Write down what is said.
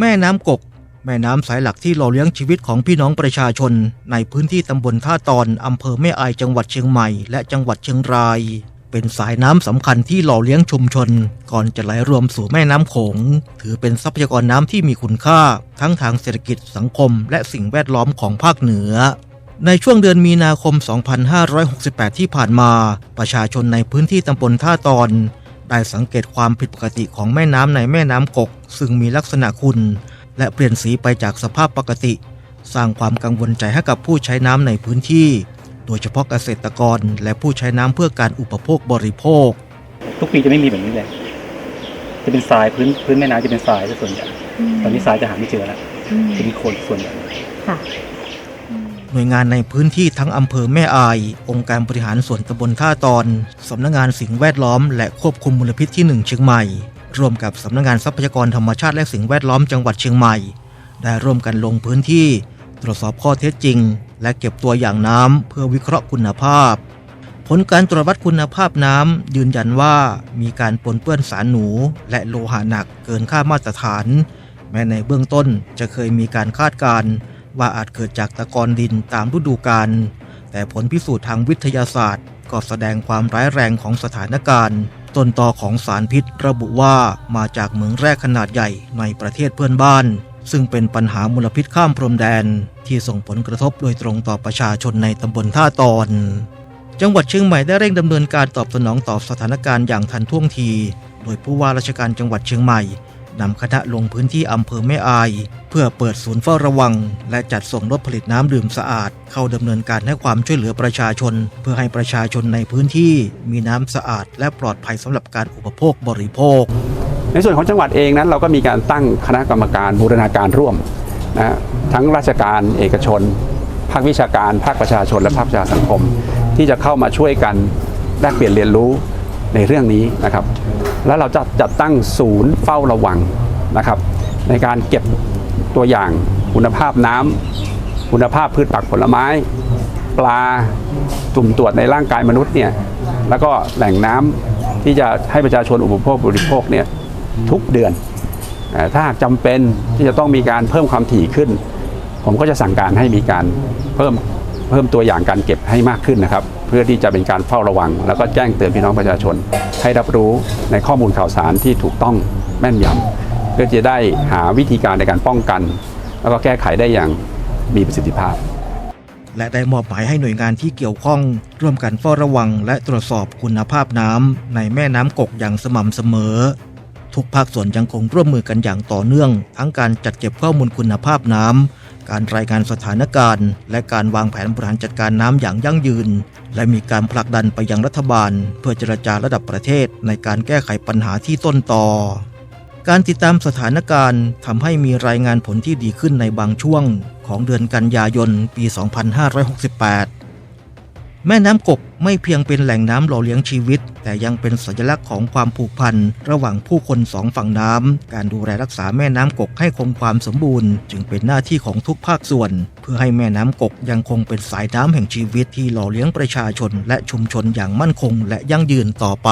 แม่น้ำกก แม่น้ำสายหลักที่หล่อเลี้ยงชีวิตของพี่น้องประชาชน ในพื้นที่ตำบลท่าตอนอำเภอแม่อายจังหวัดเชียงใหม่ และจังหวัดเชียงราย เป็นสายน้ำสำคัญที่หล่อเลี้ยงชุมชน ก่อนจะไหลรวมสู่แม่น้ำโขง ถือเป็นทรัพยากรน้ำที่มีคุณค่า ทั้งทางเศรษฐกิจสังคม และสิ่งแวดล้อมของภาคเหนือในช่วงเดือนมีนาคม 2568 ที่ผ่านมา ประชาชนในพื้นที่ตำบลท่าตอน ได้สังเกตความผิดปกติของแม่น้ำในแม่น้ำกก ซึ่งมีลักษณะขุ่นและเปลี่ยนสีไปจากสภาพปกติ สร้างความกังวลใจให้กับผู้ใช้น้ำในพื้นที่ โดยเฉพาะเกษตรกรและผู้ใช้น้ำเพื่อการอุปโภคบริโภค ทุกปีจะไม่มีแบบนี้เลย จะเป็นทรายพื้นพื้นแม่น้ำจะเป็นทรายซะส่วนใหญ่ ตอนนี้ทรายจะหาไม่เจอแล้วอืมจะมีโคลนส่วนใหญ่ค่ะอืม หน่วยงานในพื้นที่ทั้งอำเภอแม่อาย องค์การบริหารส่วนตำบลท่าตอนสำนักงานสิ่งแวดล้อมและควบคุมมลพิษที่ 1 เชียงใหม่ ร่วมกับสำนักงานทรัพยากรธรรมชาติและสิ่งแวดล้อมจังหวัดเชียงใหม่ ได้ร่วมกันลงพื้นที่ ตรวจสอบข้อเท็จจริง และเก็บตัวอย่างน้ำเพื่อวิเคราะห์คุณภาพ ผลการตรวจวัดคุณภาพน้ำยืนยันว่ามีการปนเปื้อนสารหนู และโลหะหนักเกินค่ามาตรฐาน แม้ในเบื้องต้นจะเคยมีการคาดการณ์ ว่าอาจเกิดจากตะกอนดินตามฤดูกาล แต่ผลพิสูจน์ทางวิทยาศาสตร์ ก็แสดงความร้ายแรงของสถานการณ์ ต้นตอของสารพิษระบุว่ามาจากเหมืองแร่ขนาดใหญ่ในประเทศเพื่อนบ้าน ซึ่งเป็นปัญหามลพิษข้ามพรมแดน ที่ส่งผลกระทบโดยตรงต่อประชาชนในตำบลท่าตอนจังหวัดเชียงใหม่ได้เร่งดำเนินการตอบสนองต่อสถานการณ์อย่างทันท่วงที โดยผู้ว่าราชการจังหวัดเชียงใหม่ นำคณะลงพื้นที่อำเภอแม่อาย เพื่อเปิดศูนย์เฝ้าระวัง และจัดส่งรถผลิตน้ำดื่มสะอาด เข้าดำเนินการให้ความช่วยเหลือประชาชน เพื่อให้ประชาชนในพื้นที่มีน้ำสะอาด และปลอดภัยสำหรับการอุปโภคบริโภค ในส่วนของจังหวัดเองนั้นเราก็มีการตั้งคณะกรรมการบูรณาการร่วมนะฮะทั้งราชการเอกชน ภาควิชาการ ภาคประชาชน และภาคประชาสังคม ที่จะเข้ามาช่วยกันแลกเปลี่ยนเรียนรู้ในเรื่องนี้นะครับ แล้วเราจะจัดตั้งศูนย์เฝ้าระวังนะครับ ในการเก็บตัวอย่างคุณภาพน้ำคุณภาพพืชผักผลไม้ ปลาตุ่มตรวจในร่างกายมนุษย์เนี่ยแล้วก็แหล่งน้ำที่จะให้ประชาชนอุปโภคบริโภคเนี่ยทุกเดือน ถ้าหากจำเป็นที่จะต้องมีการเพิ่มความถี่ขึ้น ผมก็จะสั่งการให้มีการเพิ่ม เพิ่มตัวอย่างการเก็บให้มากขึ้นนะครับ เพื่อที่จะเป็นการเฝ้าระวัง แล้วก็แจ้งเตือนพี่น้องประชาชน ให้รับรู้ในข้อมูลข่าวสารที่ถูกต้องแม่นยำเพื่อจะได้หาวิธีการในการป้องกัน แล้วก็แก้ไขได้อย่างมีประสิทธิภาพ และได้มอบหมายให้หน่วยงานที่เกี่ยวข้อง ร่วมกันเฝ้าระวัง และตรวจสอบคุณภาพน้ำในแม่น้ำกกอย่างสม่ำเสมอ ทุกภาคส่วนยังคงร่วมมือกันอย่างต่อเนื่อง ทั้งการจัดเก็บข้อมูลคุณภาพน้ำ การรายงานสถานการณ์ และการวางแผนบริหารจัดการน้ำอย่างยั่งยืน และมีการผลักดันไปยังรัฐบาล เพื่อเจรจาระดับประเทศในการแก้ไขปัญหาที่ต้นตอการติดตามสถานการณ์ทำให้มีรายงานผลที่ดีขึ้นในบางช่วงของเดือนกันยายนปี 2568 แม่น้ำกกไม่เพียงเป็นแหล่งน้ำหล่อเลี้ยงชีวิต แต่ยังเป็นสัญลักษณ์ของความผูกพันระหว่างผู้คนสองฝั่งน้ำ การดูแลรักษาแม่น้ำกกให้คงความสมบูรณ์ จึงเป็นหน้าที่ของทุกภาคส่วน เพื่อให้แม่น้ำกกยังคงเป็นสายน้ำแห่งชีวิตที่หล่อเลี้ยงประชาชน และชุมชนอย่างมั่นคงและยั่งยืนต่อไป